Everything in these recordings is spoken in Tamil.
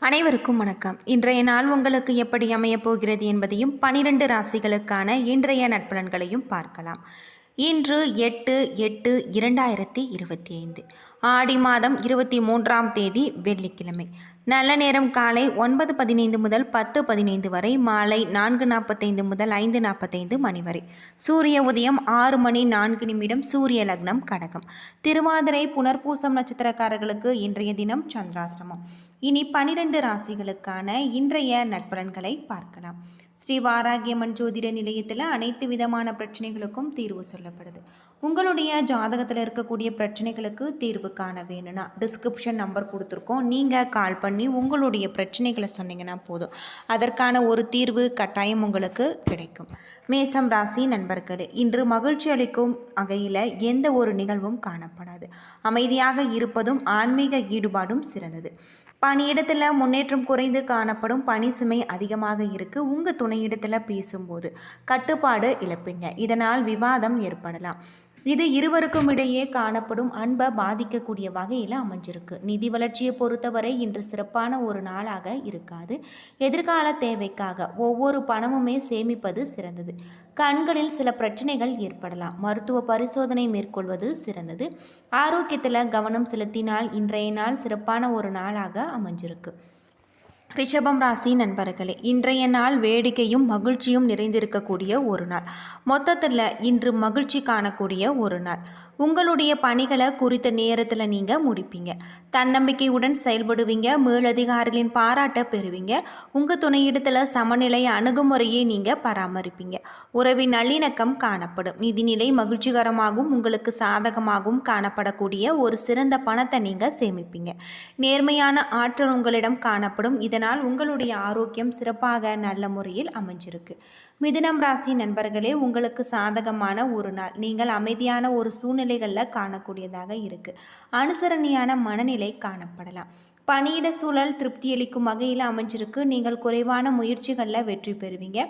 அனைவருக்கும் வணக்கம். இன்றைய நாள் உங்களுக்கு எப்படி அமையப் போகிறது என்பதையும் பனிரெண்டு ராசிகளுக்கான இன்றைய நட்பலன்களையும் பார்க்கலாம். இன்று எட்டு எட்டு இரண்டாயிரத்தி இருபத்தி ஐந்து ஆடி மாதம் இருபத்தி மூன்றாம் தேதி வெள்ளிக்கிழமை. நல்ல நேரம் காலை ஒன்பது பதினைந்து முதல் பத்து பதினைந்து வரை மாலை நான்கு நாற்பத்தைந்து முதல் ஐந்து நாற்பத்தைந்து மணி வரை. சூரிய உதயம் ஆறு மணி நான்கு நிமிடம் சூரிய லக்னம் கடகம். திருவாதிரை புனர்பூசம் நட்சத்திரக்காரர்களுக்கு இன்றைய தினம் சந்திராசிரமம் இனி பனிரெண்டு ராசிகளுக்கான இன்றைய நட்பலன்களை பார்க்கலாம். ஸ்ரீ வாராகியம்மன் ஜோதிட நிலையத்தில் அனைத்து விதமான பிரச்சனைகளுக்கும் தீர்வு சொல்லப்படுது. உங்களுடைய ஜாதகத்தில் இருக்கக்கூடிய பிரச்சனைகளுக்கு தீர்வு காண வேணும்னா டிஸ்கிரிப்ஷன் நம்பர் கொடுத்துருக்கோம். நீங்கள் கால் பண்ணி உங்களுடைய பிரச்சனைகளை சொன்னீங்கன்னா போதும். அதற்கான ஒரு தீர்வு கட்டாயம் உங்களுக்கு கிடைக்கும். மேசம் ராசி நண்பர்களே இன்று மகிழ்ச்சி அளிக்கும் வகையில் எந்த ஒரு நிகழ்வும் காணப்படாது. அமைதியாக இருப்பதும் ஆன்மீக ஈடுபாடும் சிறந்தது. பணியிடத்தில் முன்னேற்றம் குறைந்து காணப்படும் பணி சுமை அதிகமாக இருக்குது உங்கள் துணையிடத்தில் பேசும்போது கட்டுப்பாடு இழப்பீங்க. இதனால் விவாதம் ஏற்படலாம். இது இருவருக்கும் இடையே காணப்படும் அன்பை பாதிக்கக்கூடிய வகையில் அமைஞ்சிருக்கு. நிதி வளர்ச்சியை பொறுத்தவரை இன்று சிறப்பான ஒரு நாளாக இருக்காது. எதிர்கால தேவைக்காக ஒவ்வொரு பணமுமே சேமிப்பது சிறந்தது. கண்களில் சில பிரச்சனைகள் ஏற்படலாம். மருத்துவ பரிசோதனை மேற்கொள்வது சிறந்தது. ஆரோக்கியத்தில் கவனம் செலுத்தினால் இன்றைய நாள் சிறப்பான ஒரு நாளாக அமைஞ்சிருக்கு. ரிஷபம் ராசி நண்பர்களே இன்றைய நாள் வேடிக்கையும் மகிழ்ச்சியும் நிறைந்திருக்கக்கூடிய ஒரு நாள். மொத்தத்தில் இன்று மகிழ்ச்சி காணக்கூடிய ஒரு நாள். உங்களுடைய பணிகளை குறித்த நேரத்தில் நீங்கள் முடிப்பீங்க. தன்னம்பிக்கையுடன் செயல்படுவீங்க மேலதிகாரிகளின் பாராட்டை பெறுவீங்க. உங்கள் துணையிடத்தில் சமநிலை அணுகுமுறையை நீங்கள் பராமரிப்பீங்க. உறவின் நல்லிணக்கம் காணப்படும். நிதிநிலை மகிழ்ச்சிகரமாகவும் உங்களுக்கு சாதகமாகவும் காணப்படக்கூடிய ஒரு சிறந்த பணத்தை நீங்கள் சேமிப்பீங்க. நேர்மையான ஆற்றல் உங்களிடம் காணப்படும். இதை இதனால் உங்களுடைய ஆரோக்கியம் சிறப்பாக நல்ல முறையில் அமைஞ்சிருக்கு. மிதுனம் ராசி நண்பர்களே உங்களுக்கு சாதகமான ஒரு நாள். நீங்கள் அமைதியான ஒரு சூழ்நிலைகளில் காணக்கூடியதாக இருக்குது அனுசரணையான மனநிலை காணப்படலாம். பணியிட சூழல் திருப்தியளிக்கும் வகையில் அமைஞ்சிருக்கு. நீங்கள் குறைவான முயற்சிகளில் வெற்றி பெறுவீங்க.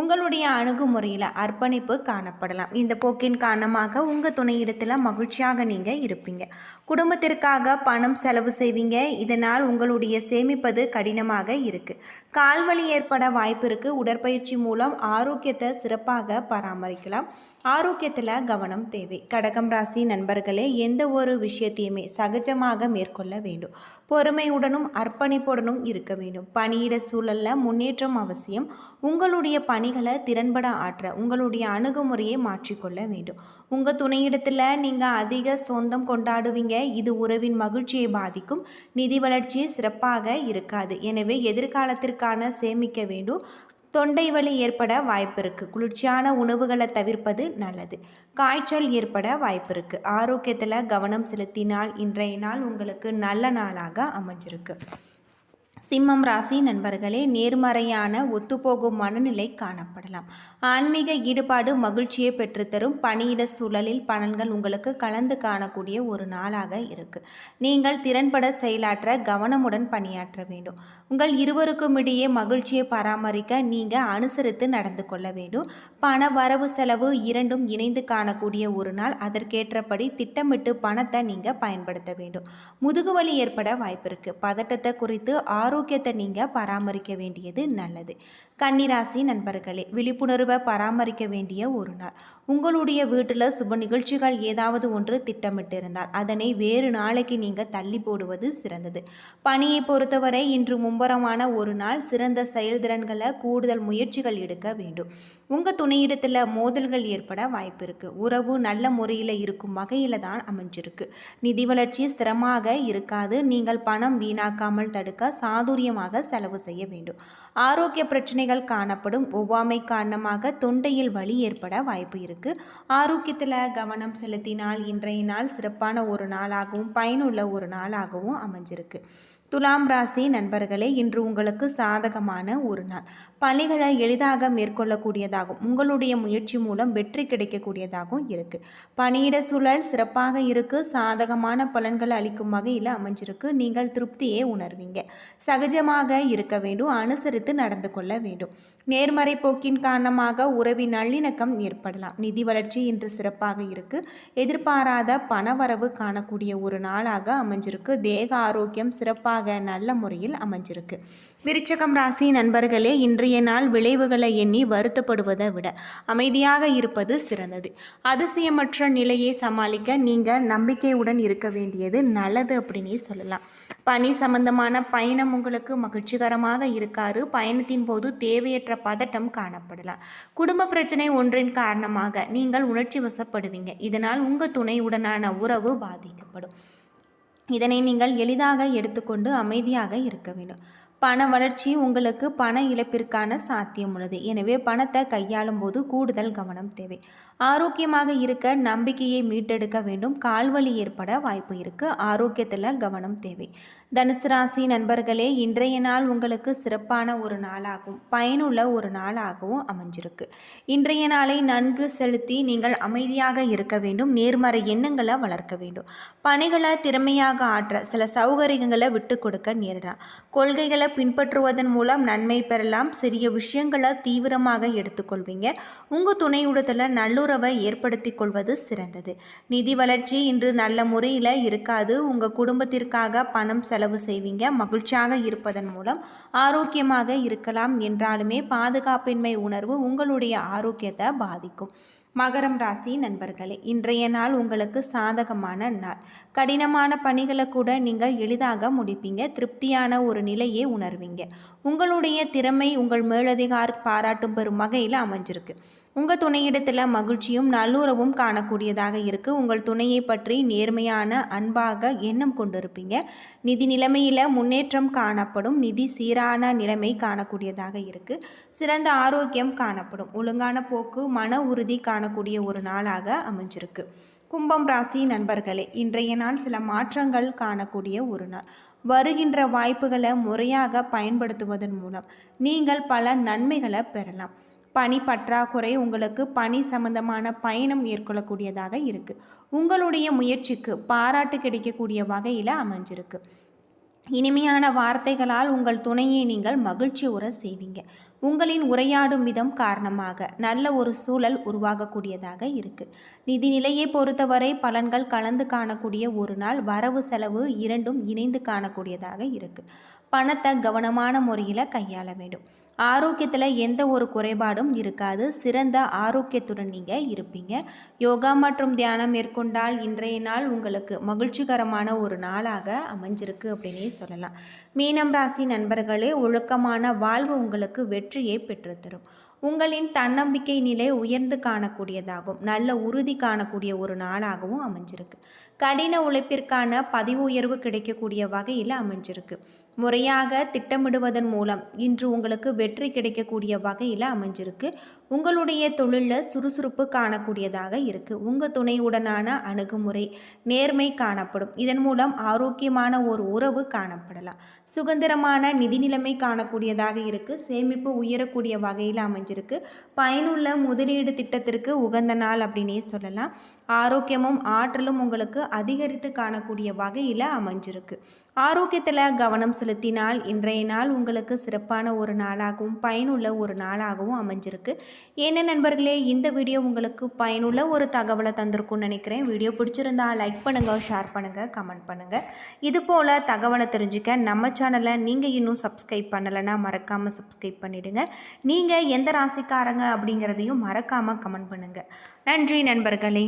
உங்களுடைய அணுகுமுறையில் அர்ப்பணிப்பு காணப்படலாம். இந்த போக்கின் காரணமாக உங்கள் துணையிடத்தில் மகிழ்ச்சியாக நீங்கள் இருப்பீங்க. குடும்பத்திற்காக பணம் செலவு செய்வீங்க. இதனால் உங்களுடைய சேமிப்பது கடினமாக இருக்குது கால்வலி ஏற்பட வாய்ப்பு இருக்குது உடற்பயிற்சி மூலம் ஆரோக்கியத்தை சிறப்பாக பராமரிக்கலாம். ஆரோக்கியத்தில் கவனம் தேவை. கடகம் ராசி நண்பர்களே எந்த ஒரு விஷயத்தையுமே சகஜமாக மேற்கொள்ள வேண்டும். பொறுமையுடனும் அர்ப்பணிப்புடனும் இருக்க வேண்டும். பணியிட சூழலில் முன்னேற்றம் அவசியம். உங்களுடைய பணிகளை திறன்பட ஆற்ற உங்களுடைய அணுகுமுறையை மாற்றிக்கொள்ள வேண்டும். உங்கள் துணையிடத்தில் நீங்கள் அதிக சொந்தம் கொண்டாடுவீங்க. இது உறவின் மகிழ்ச்சியை பாதிக்கும். நிதி வளர்ச்சி சிறப்பாக இருக்காது. எனவே எதிர்காலத்திற்கான சேமிக்க வேண்டும். தொண்டை வலி ஏற்பட வாய்ப்பு இருக்குது குளிர்ச்சியான உணவுகளை தவிர்ப்பது நல்லது. காய்ச்சல் ஏற்பட வாய்ப்பு இருக்குது ஆரோக்கியத்தில் கவனம் செலுத்தினால் இன்றைய நாள் உங்களுக்கு நல்ல நாளாக அமைஞ்சிருக்கு. சிம்மம் ராசி நண்பர்களே நேர்மறையான ஒத்துப்போகும் மனநிலை காணப்படலாம். ஆன்மீக ஈடுபாடு மகிழ்ச்சியை பெற்றுத்தரும். பணியிட சூழலில் பலன்கள் உங்களுக்கு கலந்து காணக்கூடிய ஒரு நாளாக இருக்கு. நீங்கள் திறன்பட செயலாற்ற கவனமுடன் பணியாற்ற வேண்டும். உங்கள் இருவருக்கும் இடையே மகிழ்ச்சியை பராமரிக்க நீங்கள் அனுசரித்து நடந்து கொள்ள வேண்டும். பண வரவு செலவு இரண்டும் இணைந்து காணக்கூடிய ஒரு நாள். அதற்கேற்றபடி திட்டமிட்டு பணத்தை நீங்கள் பயன்படுத்த வேண்டும். முதுகுவலி ஏற்பட வாய்ப்பு இருக்கு. பதட்டத்தை குறித்து ஆரோக்கியத்தை நீங்கள் பராமரிக்க வேண்டியது நல்லது. கன்னிராசி நண்பர்களே விழிப்புணர்வை பராமரிக்க வேண்டிய ஒரு நாள். உங்களுடைய வீட்டில் சுப நிகழ்ச்சிகள் ஏதாவது ஒன்று திட்டமிட்டிருந்தால் அதனை வேறு நாளைக்கு நீங்கள் தள்ளி போடுவது சிறந்தது. பணியை பொறுத்தவரை இன்று மும்பரமான ஒரு நாள். சிறந்த செயல்திறன்களை கூடுதல் முயற்சிகள் எடுக்க வேண்டும். உங்கள் துணையிடத்தில் மோதல்கள் ஏற்பட வாய்ப்பு இருக்குது உறவு நல்ல முறையில் இருக்கும் வகையில் தான் அமைஞ்சிருக்கு. நிதி வளர்ச்சி ஸ்திரமாக இருக்காது. நீங்கள் பணம் வீணாக்காமல் தடுக்க சாதுரியமாக செலவு செய்ய வேண்டும். ஆரோக்கிய பிரச்சனைகள் காணப்படும். ஒவ்வாமை காரணமாக தொண்டையில் வலி ஏற்பட வாய்ப்பு இருக்குது ஆரோக்கியத்தில் கவனம் செலுத்தினால் இன்றைய நாள் சிறப்பான ஒரு நாளாகவும் பயனுள்ள ஒரு நாளாகவும் அமைஞ்சிருக்கு. துலாம் ராசி நண்பர்களே இன்று உங்களுக்கு சாதகமான ஒரு நாள். பணிகளை எளிதாக மேற்கொள்ளக்கூடியதாகும். உங்களுடைய முயற்சி மூலம் வெற்றி கிடைக்கக்கூடியதாகவும் இருக்கு. பணியிட சூழல் சிறப்பாக இருக்கு. சாதகமான பலன்களை அளிக்கும் வகையில் அமைஞ்சிருக்கு. நீங்கள் திருப்தியே உணர்வீங்க. சகஜமாக இருக்க வேண்டும். அனுசரித்து நடந்து கொள்ள வேண்டும். நேர்மறை போக்கின் காரணமாக உறவின் நல்லிணக்கம் ஏற்படலாம். நிதி வளர்ச்சி இன்று சிறப்பாக இருக்கு. எதிர்பாராத பணவரவு காணக்கூடிய ஒரு நாளாக அமைஞ்சிருக்கு. தேக ஆரோக்கியம் சிறப்பாக நல்ல முறையில் அமைஞ்சிருக்கு. விருச்சகம் ராசி நண்பர்களே இன்றைய நாள் விளைவுகளை எண்ணி வருத்தப்படுவதை விட அமைதியாக இருப்பது சிறந்தது. அதிசயமற்ற நிலையை சமாளிக்க நீங்கள் நம்பிக்கையுடன் இருக்க வேண்டியது நல்லது அப்படின்னே சொல்லலாம். பணி சம்பந்தமான பயணம் உங்களுக்கு மகிழ்ச்சிகரமாக இருக்காரு பயணத்தின் போது தேவையற்ற பதட்டம் காணப்படலாம். குடும்ப பிரச்சனை ஒன்றின் காரணமாக நீங்கள் உணர்ச்சி வசப்படுவீங்க. இதனால் உங்கள் துணையுடனான உறவு பாதிக்கப்படும். இதனை நீங்கள் எளிதாக எடுத்துக்கொண்டு அமைதியாக இருக்க வேண்டும். பண வளர்ச்சி உங்களுக்கு பண இழப்பிற்கான சாத்தியம் உள்ளது எனவே பணத்தை கையாளும் போது கூடுதல் கவனம் தேவை. ஆரோக்கியமாக இருக்க நம்பிக்கையை மீட்டெடுக்க வேண்டும். கால்வழி ஏற்பட வாய்ப்பு இருக்கு. ஆரோக்கியத்தில் கவனம் தேவை. தனுசு ராசி நண்பர்களே இன்றைய நாள் உங்களுக்கு சிறப்பான ஒரு நாளாகும். பயனுள்ள ஒரு நாளாகவும் அமைஞ்சிருக்கு. இன்றைய நாளை நன்கு செலுத்தி நீங்கள் அமைதியாக இருக்க வேண்டும். நேர்மறை எண்ணங்களை வளர்க்க வேண்டும். பணிகளை திறமையாக ஆற்ற சில சௌகரியங்களை விட்டு கொடுக்க நேரிடலாம். கொள்கைகளை பின்பற்றுவதன் மூலம் நன்மை பெறலாம். சிறிய விஷயங்களை தீவிரமாக எடுத்துக்கொள்வீங்க. உங்கள் துணையுடத்தில் நல்லுறவை ஏற்படுத்தி கொள்வது சிறந்தது. நிதி வளர்ச்சி இன்று நல்ல முறையில் இருக்காது. உங்கள் குடும்பத்திற்காக பணம் செலவு செய்வீங்க. மகிழ்ச்சியாக இருப்பதன் மூலம் ஆரோக்கியமாக இருக்கலாம் என்றாலுமே பாதுகாப்பின்மை உணர்வு உங்களுடைய ஆரோக்கியத்தை பாதிக்கும். மகரம் ராசி நண்பர்களே இன்றைய நாள் உங்களுக்கு சாதகமான நாள். கடினமான பணிகளை கூட நீங்கள் எளிதாக முடிப்பீங்க. திருப்தியான ஒரு நிலையை உணர்வீங்க. உங்களுடைய திறமை உங்கள் மேலதிகார் பாராட்டும் பெறும் வகையில் அமைஞ்சிருக்கு. உங்கள் துணையிடத்தில் மகிழ்ச்சியும் நல்லுறவும் காணக்கூடியதாக இருக்குது உங்கள் துணையை பற்றி நேர்மையான அன்பாக எண்ணம் கொண்டிருப்பீங்க. நிதி நிலைமையில் முன்னேற்றம் காணப்படும். நிதி சீரான நிலைமை காணக்கூடியதாக இருக்குது சிறந்த ஆரோக்கியம் காணப்படும். ஒழுங்கான போக்கு மன உறுதி காணக்கூடிய ஒரு நாளாக அமைஞ்சிருக்கு. கும்பம் ராசி நண்பர்களே இன்றைய நாள் சில மாற்றங்கள் காணக்கூடிய ஒரு நாள். வருகின்ற வாய்ப்புகளை முறையாக பயன்படுத்துவதன் மூலம் நீங்கள் பல நன்மைகளை பெறலாம். பணி பற்றாக்குறை உங்களுக்கு பணி சம்பந்தமான பயணம் மேற்கொள்ளக்கூடியதாக இருக்குது உங்களுடைய முயற்சிக்கு பாராட்டு கிடைக்கக்கூடிய வகையில் அமைஞ்சிருக்கு. இனிமையான வார்த்தைகளால் உங்கள் துணையை நீங்கள் மகிழ்ச்சி உற செய்வீங்க. உங்களின் உரையாடும் விதம் காரணமாக நல்ல ஒரு சூழல் உருவாகக்கூடியதாக இருக்குது நிதிநிலையை பொறுத்தவரை பலன்கள் கலந்து காணக்கூடிய ஒரு நாள் வரவு செலவு இரண்டும் இணைந்து காணக்கூடியதாக இருக்குது பணத்தை கவனமான முறையில் கையாள வேண்டும். ஆரோக்கியத்தில் எந்த ஒரு குறைபாடும் இருக்காது. சிறந்த ஆரோக்கியத்துடன் நீங்கள் இருப்பீங்க. யோகா மற்றும் தியானம் மேற்கொண்டால் இன்றைய நாள் உங்களுக்கு மகிழ்ச்சிகரமான ஒரு நாளாக அமைஞ்சிருக்கு அப்படின்னே சொல்லலாம். மீனம் ராசி நண்பர்களே ஒழுக்கமான வாழ்வு உங்களுக்கு வெற்றியை பெற்றுத்தரும். உங்களின் தன்னம்பிக்கை நிலை உயர்ந்து காணக்கூடியதாகும். நல்ல உறுதி காணக்கூடிய ஒரு நாளாகவும் அமைஞ்சிருக்கு. கடின உழைப்பிற்கான பதிவு உயர்வு கிடைக்கக்கூடிய வகையில் அமைஞ்சிருக்கு. முறையாக திட்டமிடுவதன் மூலம் இன்று உங்களுக்கு வெற்றி கிடைக்கக்கூடிய வகையில் அமைஞ்சிருக்கு. உங்களுடைய தொழிலில் சுறுசுறுப்பு காணக்கூடியதாக இருக்குது உங்கள் துணையுடனான அணுகுமுறை நேர்மை காணப்படும். இதன் மூலம் ஆரோக்கியமான ஒரு உறவு காணப்படலாம். சுதந்திரமான நிதி நிலைமை காணக்கூடியதாக இருக்குது சேமிப்பு உயரக்கூடிய வகையில் அமைஞ்சிருக்கு. பயனுள்ள முதலீடு திட்டத்திற்கு உகந்த நாள் அப்படின்னே சொல்லலாம். ஆரோக்கியமும் ஆற்றலும் உங்களுக்கு அதிகரித்து காணக்கூடிய வகையில் அமைஞ்சிருக்கு. ஆரோக்கியத்தில் கவனம் செலுத்தினால் இன்றைய நாள் உங்களுக்கு சிறப்பான ஒரு நாளாகவும் பயனுள்ள ஒரு நாளாகவும் அமைஞ்சிருக்கு. என்ன நண்பர்களே இந்த வீடியோ உங்களுக்கு பயனுள்ள ஒரு தகவலை தந்திருக்கும்னு நினைக்கிறேன். வீடியோ பிடிச்சிருந்தா லைக் பண்ணுங்கள் ஷேர் பண்ணுங்கள் கமெண்ட் பண்ணுங்கள் இது போல் தகவலை தெரிஞ்சுக்க நம்ம சேனலை நீங்கள் இன்னும் சப்ஸ்கிரைப் பண்ணலைன்னா மறக்காமல் சப்ஸ்கிரைப் பண்ணிவிடுங்க நீங்கள் எந்த ராசிக்காரங்க அப்படிங்கிறதையும் மறக்காமல் கமெண்ட் பண்ணுங்கள் நன்றி நண்பர்களே.